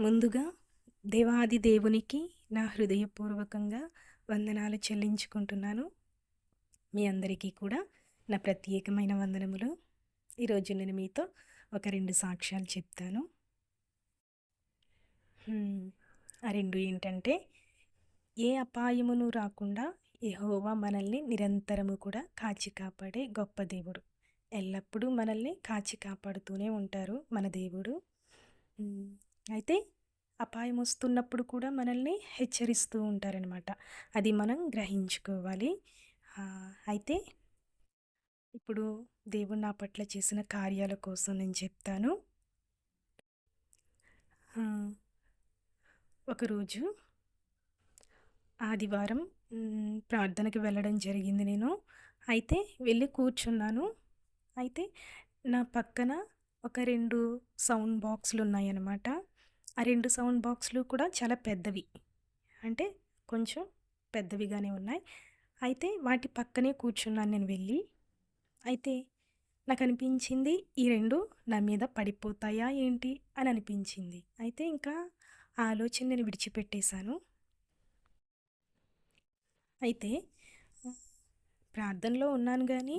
ముందుగా దేవాది దేవునికి నా హృదయపూర్వకంగా వందనాలు చెల్లించుకుంటున్నాను. మీ అందరికీ కూడా నా ప్రత్యేకమైన వందనములు. ఈరోజు నేను మీతో ఒక రెండు సాక్ష్యాలు చెప్తాను. ఆ రెండు ఏంటంటే ఏ అపాయమును రాకుండా యహోవా మనల్ని నిరంతరము కూడా కాచి కాపాడే గొప్ప దేవుడు. ఎల్లప్పుడూ మనల్ని కాచి కాపాడుతూనే ఉంటారు మన దేవుడు. అయితే అపాయం వస్తున్నప్పుడు కూడా మనల్ని హెచ్చరిస్తూ ఉంటారనమాట అది మనం గ్రహించుకోవాలి. అయితే ఇప్పుడు దేవుడు నా పట్ల చేసిన కార్యాల కోసం నేను చెప్తాను. ఒకరోజు ఆదివారం ప్రార్థనకి వెళ్ళడం జరిగింది నేను. అయితే వెళ్ళి కూర్చున్నాను. అయితే నా పక్కన ఒక రెండు సౌండ్ బాక్సులు ఉన్నాయన్నమాట. ఆ రెండు సౌండ్ బాక్స్లు కూడా చాలా పెద్దవి. అంటే కొంచెం పెద్దవిగానే ఉన్నాయి. అయితే వాటి పక్కనే కూర్చున్నాను నేను వెళ్ళి. అయితే నాకు అనిపించింది ఈ రెండు నా మీద పడిపోతాయా ఏంటి అని అనిపించింది. అయితే ఇంకా ఆ ఆలోచన నేను విడిచిపెట్టేశాను. అయితే ప్రార్థనలో ఉన్నాను కానీ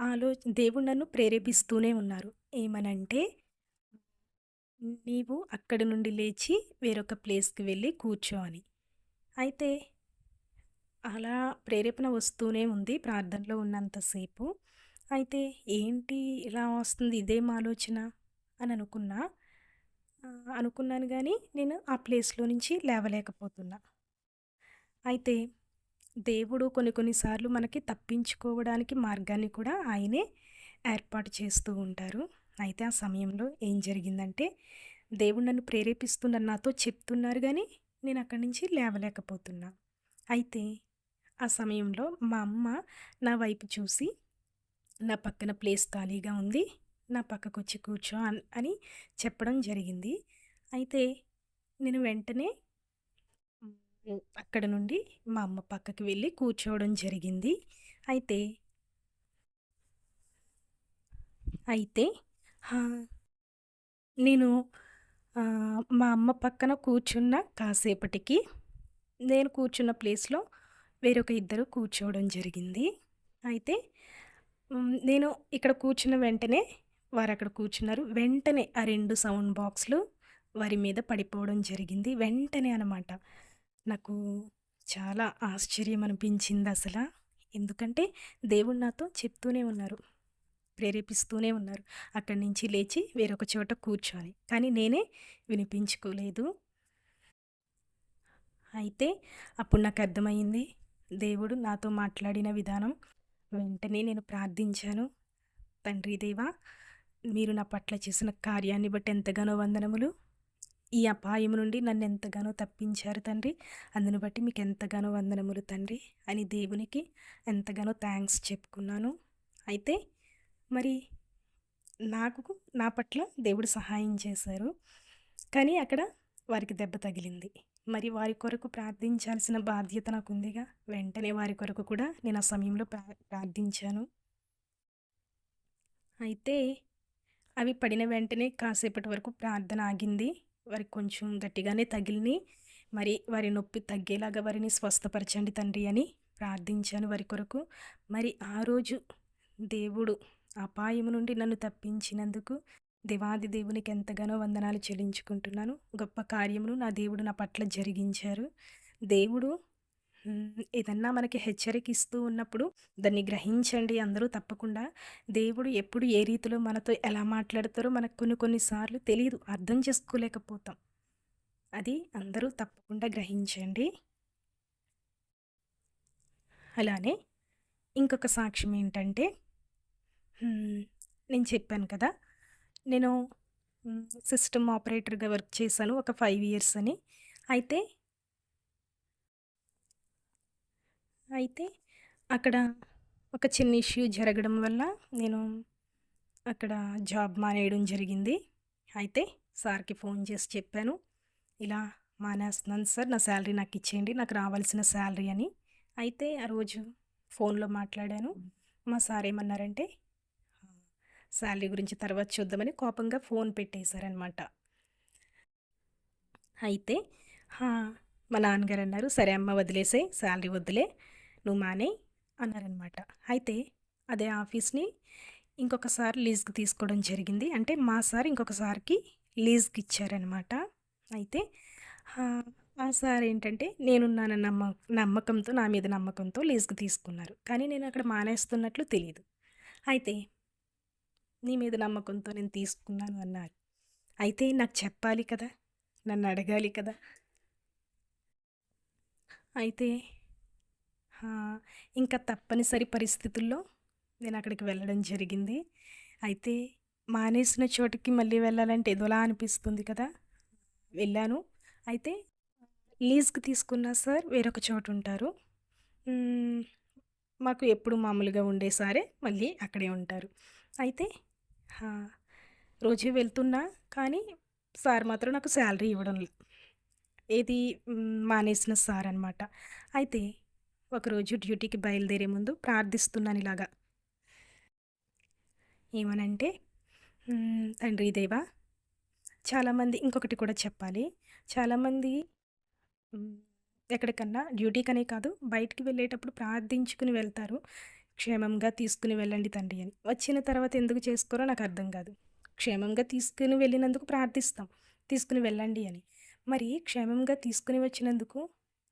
ఆలో దేవుడు నన్ను ప్రేరేపిస్తూనే ఉన్నారు. ఏమనంటే నీవు అక్కడి నుండి లేచి వేరొక ప్లేస్కి వెళ్ళి కూర్చో అని అయితే అలా ప్రేరేపణ వస్తూనే ఉంది ప్రార్థనలో ఉన్నంతసేపు అయితే ఏంటి ఇలా వస్తుంది ఇదేం ఆలోచన అని అనుకున్నా. అనుకున్నాను కానీ నేను ఆ ప్లేస్లో నుంచి లేవలేకపోతున్నా. అయితే దేవుడు కొన్ని కొన్నిసార్లు మనకి తప్పించుకోవడానికి మార్గాన్ని కూడా ఆయనే ఏర్పాటు చేస్తూ ఉంటారు. అయితే ఆ సమయంలో ఏం జరిగిందంటే దేవుడు నన్ను ప్రేరేపిస్తున్నారు నాతో చెప్తున్నారు కానీ నేను అక్కడి నుంచి లేవలేకపోతున్నా. అయితే ఆ సమయంలో మా అమ్మ నా వైపు చూసి నా పక్కన ప్లేస్ ఖాళీగా ఉంది నా పక్కకు వచ్చి కూర్చో అని చెప్పడం జరిగింది. అయితే నేను వెంటనే అక్కడ నుండి మా అమ్మ పక్కకి వెళ్ళి కూర్చోవడం జరిగింది. అయితే అయితే నేను మా అమ్మ పక్కన కూర్చున్న కాసేపటికి నేను కూర్చున్న ప్లేస్లో వేరొక ఇద్దరు కూర్చోవడం జరిగింది. అయితే నేను ఇక్కడ కూర్చున్న వెంటనే వారు అక్కడ కూర్చున్నారు. వెంటనే ఆ రెండు సౌండ్ బాక్స్లు వారి మీద పడిపోవడం జరిగింది. వెంటనే అనమాట నాకు చాలా ఆశ్చర్యం అనిపించింది అసలు. ఎందుకంటే దేవుడు నాతో చెప్తూనే ఉన్నారు. ప్రేరేపిస్తూనే ఉన్నారు. అక్కడి నుంచి లేచి వేరొక చోట కూర్చోని కానీ నేనే వినిపించుకోలేదు. అయితే అప్పుడు నాకు అర్థమైంది. దేవుడు నాతో మాట్లాడిన విధానం వెంటనే నేను ప్రార్థించాను. తండ్రి దేవా మీరు నా పట్ల చేసిన కార్యాన్ని బట్టి ఎంతగానో వందనములు. ఈ అపాయం నుండి నన్ను ఎంతగానో తప్పించారు తండ్రి. అందును బట్టి మీకు ఎంతగానో వందనములు తండ్రి అని దేవునికి ఎంతగానో థ్యాంక్స్ చెప్పుకున్నాను. అయితే మరి నాకు నా పట్ల దేవుడు సహాయం చేశారు. కానీ అక్కడ వారికి దెబ్బ తగిలింది. మరి వారి కొరకు ప్రార్థించాల్సిన బాధ్యత నాకు ఉందిగా వెంటనే వారి కొరకు కూడా నేను ఆ సమయంలో ప్రార్థించాను. అయితే అవి పడిన వెంటనే కాసేపటి వరకు ప్రార్థన ఆగింది. వారికి కొంచెం గట్టిగానే తగిలిని మరి వారి నొప్పి తగ్గేలాగా వారిని స్వస్థపరచండి తండ్రి అని ప్రార్థించాను వారి కొరకు. మరి ఆ రోజు దేవుడు అపాయము నుండి నన్ను తప్పించినందుకు దేవాది దేవునికి ఎంతగానో వందనాలు చెల్లించుకుంటున్నాను. గొప్ప కార్యమును నా దేవుడు నా పట్ల జరిగించారు. దేవుడు ఏదన్నా మనకి హెచ్చరిక ఇస్తూ ఉన్నప్పుడు దాన్ని గ్రహించండి అందరూ తప్పకుండా. దేవుడు ఎప్పుడు ఏ రీతిలో మనతో ఎలా మాట్లాడతారో మనకు కొన్ని కొన్నిసార్లు తెలియదు. అర్థం చేసుకోలేకపోతాం. అది అందరూ తప్పకుండా గ్రహించండి. అలానే ఇంకొక సాక్ష్యం ఏంటంటే నేను చెప్పాను కదా! నేను సిస్టమ్ ఆపరేటర్గా వర్క్ చేశాను ఒక ఫైవ్ ఇయర్స్ అని. అయితే అయితే అక్కడ ఒక చిన్న ఇష్యూ జరగడం వల్ల నేను అక్కడ జాబ్ మానేయడం జరిగింది. అయితే సార్కి ఫోన్ చేసి చెప్పాను ఇలా మానేస్తున్నాను సార్ నా శాలరీ నాకు ఇచ్చేయండి నాకు రావాల్సిన శాలరీ అని. అయితే ఆ రోజు ఫోన్లో మాట్లాడాను. మా సార్ ఏమన్నారంటే శాలరీ గురించి తర్వాత చూద్దామని కోపంగా ఫోన్ పెట్టేశారనమాట అయితే మా నాన్నగారు అన్నారు, "సరే అమ్మ వదిలేసే శాలరీ వదిలే నువ్వు మానే అన్నారనమాట. అయితే అదే ఆఫీస్‌ని ఇంకొకసారి లీజ్‌కి తీసుకోవడం జరిగింది. అంటే మా సార్ ఇంకొకసారికి లీజ్‌కి ఇచ్చారనమాట. అయితే ఆ సార్ ఏంటంటే నేనున్నాన నమ్మ నమ్మకంతో నా మీద నమ్మకంతో లీజ్‌కి తీసుకున్నారు. కానీ నేను అక్కడ మానేస్తున్నట్లు తెలియదు అయితే నీ మీద నమ్మకంతో నేను తీసుకున్నాను అన్నారు. అయితే నాకు చెప్పాలి కదా! నన్ను అడగాలి కదా! అయితే ఇంకా తప్పనిసరి పరిస్థితుల్లో నేను అక్కడికి వెళ్ళడం జరిగింది. అయితే మానేసిన చోటుకి మళ్ళీ వెళ్ళాలంటే ఏదోలా అనిపిస్తుంది కదా! వెళ్ళాను. అయితే లీజ్‌కి తీసుకున్న సార్ వేరొక చోటు ఉంటారు. మాకు ఎప్పుడు మామూలుగా ఉండేసారే మళ్ళీ అక్కడే ఉంటారు. అయితే రోజు వెళ్తున్నా కానీ సార్ మాత్రం నాకు శాలరీ ఇవ్వడం ఏది మానేసిన సార్ అనమాట. అయితే ఒకరోజు డ్యూటీకి బయలుదేరే ముందు ప్రార్థిస్తున్నాను ఇలాగా. ఏమనంటే తండ్రి దేవా చాలామంది ఇంకొకటి కూడా చెప్పాలి. చాలామంది ఎక్కడికన్నా డ్యూటీకనే కాదు బయటికి వెళ్ళేటప్పుడు ప్రార్థించుకుని వెళ్తారు. క్షేమంగా తీసుకుని వెళ్ళండి తండ్రి అని. వచ్చిన తర్వాత ఎందుకు చేసుకోరో నాకు అర్థం కాదు. క్షేమంగా తీసుకుని వెళ్ళినందుకు ప్రార్థిస్తాం. తీసుకుని వెళ్ళండి అని. మరి క్షేమంగా తీసుకుని వచ్చినందుకు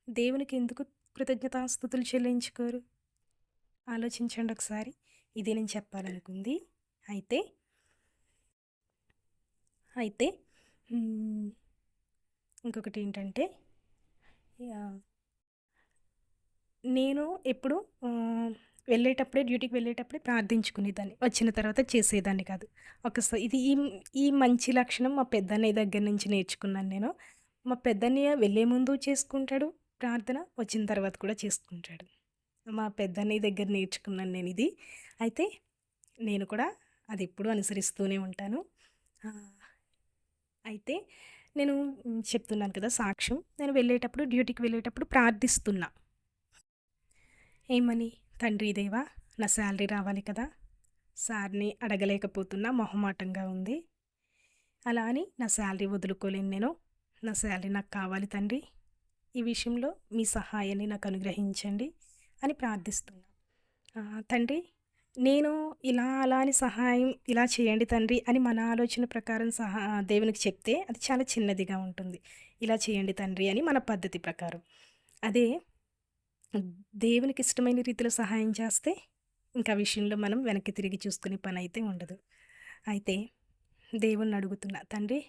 దేవునికి ఎందుకు కృతజ్ఞతాస్థుతులు చెల్లించుకోరు? ఆలోచించండి ఒకసారి. ఇది నేను చెప్పాలనుకుంది. అయితే అయితే ఇంకొకటి ఏంటంటే నేను ఎప్పుడు వెళ్ళేటప్పుడే డ్యూటీకి వెళ్ళేటప్పుడే ప్రార్థించుకునేదాన్ని. వచ్చిన తర్వాత చేసేదాన్ని కాదు. ఒకసారి ఇది ఈ ఈ మంచి లక్షణం మా పెద్దన్నయ్య దగ్గర నుంచి నేర్చుకున్నాను నేను. మా పెద్దన్నయ్య వెళ్ళే ముందు చేసుకుంటాడు ప్రార్థన. వచ్చిన తర్వాత కూడా చేసుకుంటాడు. మా పెద్దన్నయ్య దగ్గర నేర్చుకున్నాను నేను ఇది అయితే నేను కూడా అది ఎప్పుడూ అనుసరిస్తూనే ఉంటాను. అయితే నేను చెప్తున్నాను కదా సాక్ష్యం. నేను వెళ్ళేటప్పుడు డ్యూటీకి వెళ్ళేటప్పుడు ప్రార్థిస్తున్నా. ఏమని? తండ్రి దేవా! నా శాలరీ రావాలి కదా! సార్‌ని అడగలేకపోతున్నా మొహమాటంగా ఉంది. అలా అని నా శాలరీ వదులుకోలేను నేను. నా శాలరీ నాకు కావాలి తండ్రి. ఈ విషయంలో మీ సహాయాన్ని నాకు అనుగ్రహించండి అని ప్రార్థిస్తున్నా. తండ్రి నేను ఇలా అలా అని సహాయం ఇలా చేయండి తండ్రి అని మన ఆలోచన ప్రకారం సహా దేవునికి చెప్తే అది చాలా చిన్నదిగా ఉంటుంది. ఇలా చేయండి తండ్రి అని మన పద్ధతి ప్రకారం. అదే దేవునికి ఇష్టమైన రీతిలో సహాయం చేస్తే ఇంకా విషయంలో మనం వెనక్కి తిరిగి చూసుకునే పని అయితే ఉండదు. అయితే దేవుణ్ణి అడుగుతున్నా తండ్రి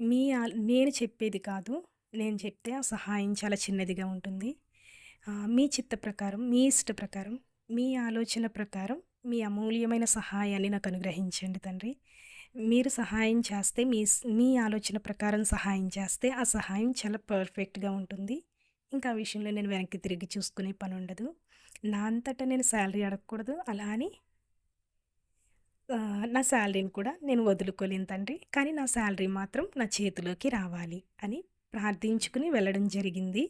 మీ నేను చెప్పేది కాదు. నేను చెప్తే ఆ సహాయం చాలా చిన్నదిగా ఉంటుంది. మీ చిత్త ప్రకారం, మీ ఇష్ట ప్రకారం, మీ ఆలోచన ప్రకారం మీ అమూల్యమైన సహాయాన్ని నాకు అనుగ్రహించండి తండ్రి. మీరు సహాయం చేస్తే మీ మీ ఆలోచన ప్రకారం సహాయం చేస్తే ఆ సహాయం చాలా పర్ఫెక్ట్‌గా ఉంటుంది. ఇంకా ఆ విషయంలో నేను వెనక్కి తిరిగి చూసుకునే పని ఉండదు నా అంతటా నేను శాలరీ అడగకూడదు. అలా అని నా శాలరీని కూడా నేను వదులుకోలేను తండ్రి. కానీ నా శాలరీ మాత్రం నా చేతిలోకి రావాలి అని ప్రార్థించుకుని వెళ్ళడం జరిగింది.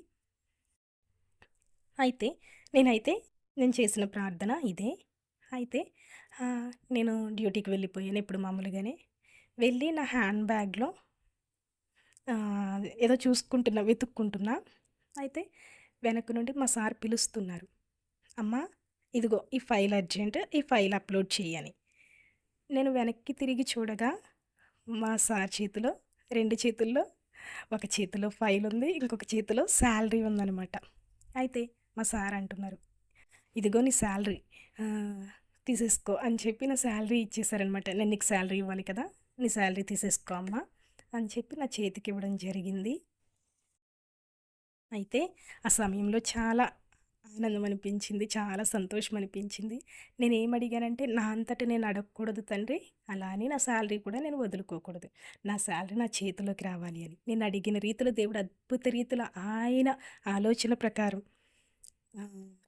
అయితే నేనైతే నేను చేసిన ప్రార్థన ఇదే. అయితే నేను డ్యూటీకి వెళ్ళిపోయాను ఇప్పుడు మామూలుగానే. వెళ్ళి నా హ్యాండ్ బ్యాగ్‌లో ఏదో చూసుకుంటున్నా, వెతుక్కుంటున్నా. అయితే వెనక నుండి మా సార్ పిలుస్తున్నారు. అమ్మా ఇదిగో ఈ ఫైల్ అర్జెంట్. ఈ ఫైల్ అప్‌లోడ్ చేయని నేను వెనక్కి తిరిగి చూడగా మా సార్ చేతిలో రెండు చేతుల్లో ఒక చేతిలో ఫైల్ ఉంది. ఇంకొక చేతిలో శాలరీ ఉందనమాట. అయితే మా సార్ అంటున్నారు, "ఇదిగో నీ శాలరీ తీసేసుకో" అని చెప్పి నా శాలరీ ఇచ్చేసారనమాట. నేను నీకు శాలరీ ఇవ్వాలి కదా! నీ శాలరీ తీసేసుకో అమ్మా అని చెప్పి నా చేతికి ఇవ్వడం జరిగింది. అయితే ఆ సమయంలో చాలా ఆనందం అనిపించింది. చాలా సంతోషం అనిపించింది. నేనేం అడిగానంటే నా అంతటి నేను అడగకూడదు తండ్రి. అలా అని నా శాలరీ కూడా నేను వదులుకోకూడదు. నా శాలరీ నా చేతిలోకి రావాలి అని. నేను అడిగిన రీతిలో దేవుడు అద్భుత రీతిలో ఆయన ఆలోచన ప్రకారం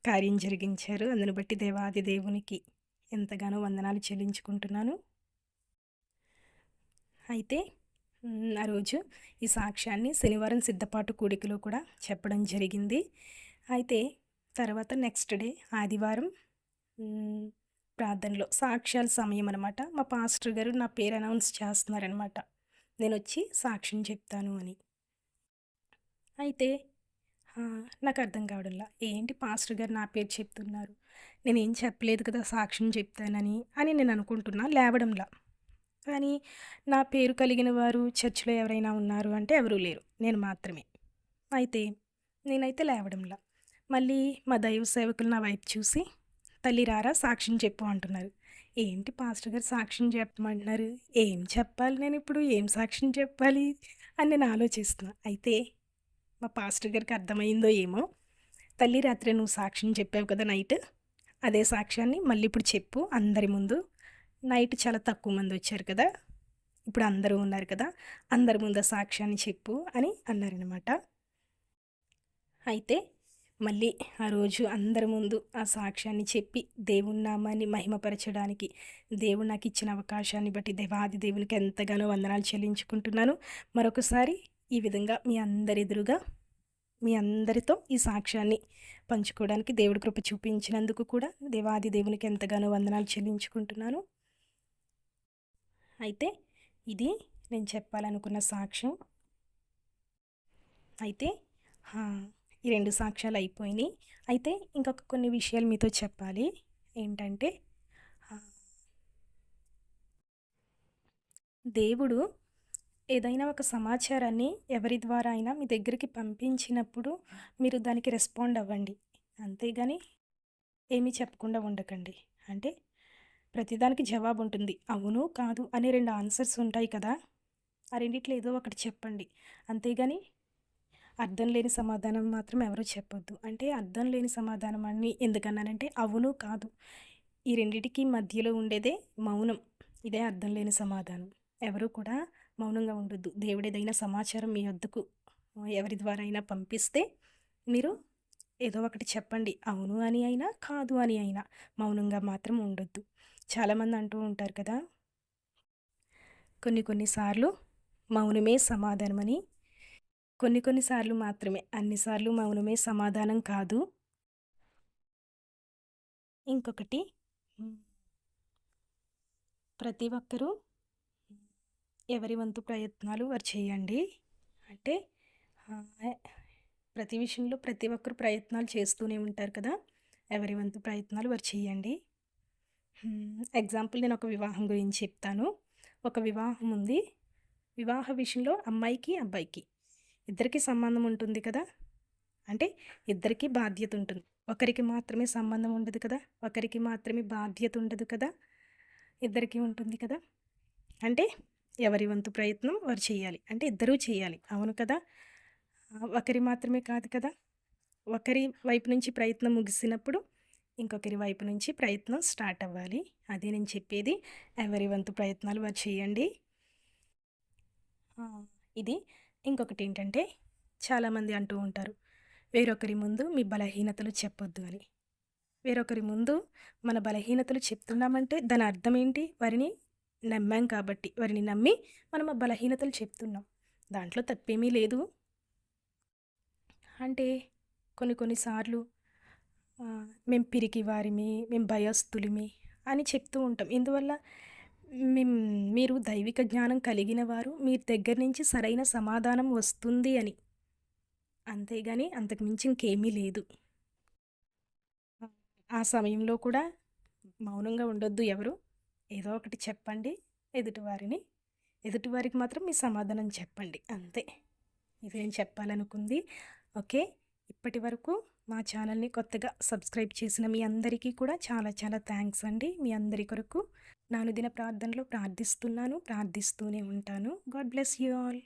కార్యం జరిగించారు. అందును బట్టి దేవాది దేవునికి ఎంతగానో వందనాలు చెల్లించుకుంటున్నాను. అయితే ఆ రోజు ఈ సాక్ష్యాన్ని శనివారం సిద్ధపాటు కూడికలో కూడా చెప్పడం జరిగింది. అయితే తర్వాత నెక్స్ట్ డే ఆదివారం ప్రార్థనలో సాక్ష్యాల సమయం అనమాట. మా పాస్టర్ గారు నా పేరు అనౌన్స్ చేస్తున్నారనమాట. నేను వచ్చి సాక్ష్యం చెప్తాను అని. అయితే నాకు అర్థం కావడంలా ఏంటి పాస్టర్ గారు నా పేరు చెప్తున్నారు నేనేం చెప్పలేదు కదా సాక్ష్యం చెప్తానని అని నేను అనుకుంటున్నా లేవడంలా కానీ నా పేరు కలిగిన వారు చర్చిలో ఎవరైనా ఉన్నారు అంటే ఎవరూ లేరు. నేను మాత్రమే. అయితే నేనైతే లేవడంలా. మళ్ళీ మా దైవ సేవకులు నా వైపు చూసి తల్లి రారా సాక్ష్యం చెప్పు అంటున్నారు. ఏంటి పాస్టర్ గారు సాక్ష్యం చెప్పమంటున్నారు? ఏం చెప్పాలి నేను ఇప్పుడు? ఏం సాక్ష్యం చెప్పాలి? అని నేను ఆలోచిస్తున్నా. అయితే మా పాస్టర్ గారికి అర్థమైందో ఏమో తల్లి రాత్రి నువ్వు సాక్ష్యం చెప్పావు కదా నైట్? అదే సాక్ష్యాన్ని మళ్ళీ ఇప్పుడు చెప్పు. అందరి ముందు నైట్ చాలా తక్కువ మంది వచ్చారు కదా. ఇప్పుడు అందరూ ఉన్నారు కదా. అందరి ముందు సాక్ష్యాన్ని చెప్పు అని అన్నారనమాట అయితే మళ్ళీ ఆ రోజు అందరి ముందు ఆ సాక్ష్యాన్ని చెప్పి దేవుని నామాన్ని మహిమపరచడానికి దేవుడు నాకు ఇచ్చిన అవకాశాన్ని బట్టి దేవాది దేవునికి ఎంతగానో వందనాలు చెల్లించుకుంటున్నాను. మరొకసారి ఈ విధంగా మీ అందరి ఎదురుగా మీ అందరితో ఈ సాక్ష్యాన్ని పంచుకోవడానికి దేవుడి కృప చూపించినందుకు కూడా దేవాది దేవునికి ఎంతగానో వందనాలు చెల్లించుకుంటున్నాను. అయితే ఇది నేను చెప్పాలనుకున్న సాక్ష్యం. అయితే ఈ రెండు సాక్ష్యాలు అయిపోయినాయి. అయితే ఇంకొక కొన్ని విషయాలు మీతో చెప్పాలి. ఏంటంటే దేవుడు ఏదైనా ఒక సమాచారాన్ని ఎవరి ద్వారా అయినా మీ దగ్గరికి పంపించినప్పుడు మీరు దానికి రెస్పాండ్ అవ్వండి. అంతేగాని ఏమీ చెప్పకుండా ఉండకండి. అంటే ప్రతిదానికి జవాబు ఉంటుంది అవును కాదు అనే రెండు ఆన్సర్స్ ఉంటాయి కదా? ఆ రెండిట్లో ఏదో ఒకటి చెప్పండి. అంతేగాని అర్థం లేని సమాధానం మాత్రం ఎవరు చెప్పొద్దు. అంటే అర్థం లేని సమాధానం అని ఎందుకన్నానంటే అవును కాదు. ఈ రెండిటికి మధ్యలో ఉండేదే మౌనం. ఇదే అర్థం లేని సమాధానం. ఎవరు కూడా మౌనంగా ఉండొద్దు. దేవుడు ఏదైనా సమాచారం మీ వద్దకు ఎవరి ద్వారా అయినా పంపిస్తే మీరు ఏదో ఒకటి చెప్పండి. అవును అని అయినా కాదు అని అయినా మౌనంగా మాత్రం ఉండొద్దు. చాలామంది అంటూ ఉంటారు కదా? కొన్ని కొన్నిసార్లు మౌనమే సమాధానమని కొన్ని కొన్నిసార్లు మాత్రమే. అన్నిసార్లు మౌనమే సమాధానం కాదు. ఇంకొకటి ప్రతి ఒక్కరూ ఎవరి వంతు ప్రయత్నాలు వారు చేయండి. అంటే ప్రతి విషయంలో ప్రతి ఒక్కరు ప్రయత్నాలు చేస్తూనే ఉంటారు కదా? ఎవరి వంతు ప్రయత్నాలు వారు చేయండి. ఎగ్జాంపుల్ నేను ఒక వివాహం గురించి చెప్తాను. ఒక వివాహం ఉంది. వివాహ విషయంలో అమ్మాయికి అబ్బాయికి ఇద్దరికి సంబంధం ఉంటుంది కదా? అంటే ఇద్దరికి బాధ్యత ఉంటుంది. ఒకరికి మాత్రమే సంబంధం ఉండదు కదా? ఒకరికి మాత్రమే బాధ్యత ఉండదు కదా? ఇద్దరికి ఉంటుంది కదా? అంటే ఎవరి వంతు ప్రయత్నం వారు చేయాలి. అంటే ఇద్దరూ చేయాలి. అవును కదా? ఒకరి మాత్రమే కాదు కదా? ఒకరి వైపు నుంచి ప్రయత్నం ముగిసినప్పుడు ఇంకొకరి వైపు నుంచి ప్రయత్నం స్టార్ట్ అవ్వాలి. అదే నేను చెప్పేది. ఎవరి వంతు ప్రయత్నాలు వారు చేయండి. ఇది ఇంకొకటి ఏంటంటే చాలామంది అంటూ ఉంటారు. వేరొకరి ముందు మీ బలహీనతలు చెప్పొద్దు అని. వేరొకరి ముందు మన బలహీనతలు చెప్తున్నామంటే దాని అర్థం ఏంటి? వారిని నమ్మాం కాబట్టి వారిని నమ్మి మనం ఆ బలహీనతలు చెప్తున్నాం. దాంట్లో తప్పేమీ లేదు. అంటే కొన్ని కొన్నిసార్లు మేము పిరికి వారిమి మేము భయస్థులిమి అని చెప్తూ ఉంటాం. ఇందువల్ల మీరు దైవిక జ్ఞానం కలిగిన వారు మీ దగ్గర నుంచి సరైన సమాధానం వస్తుంది అని. అంతేగాని అంతకుమించి ఇంకేమీ లేదు. ఆ సమయంలో కూడా మౌనంగా ఉండొద్దు ఎవరు. ఏదో ఒకటి చెప్పండి ఎదుటివారిని ఎదుటివారికి మాత్రం మీ సమాధానం చెప్పండి. అంతే. ఇదేం చెప్పాలనుకుంది. ఓకే. ఇప్పటి వరకు మా ఛానల్ని కొత్తగా సబ్స్క్రైబ్ చేసిన మీ అందరికీ కూడా చాలా చాలా థ్యాంక్స్ అండి. మీ అందరి కొరకు నానుదిన ప్రార్థనలో ప్రార్థిస్తున్నాను ప్రార్థిస్తూనే ఉంటాను. God bless you all.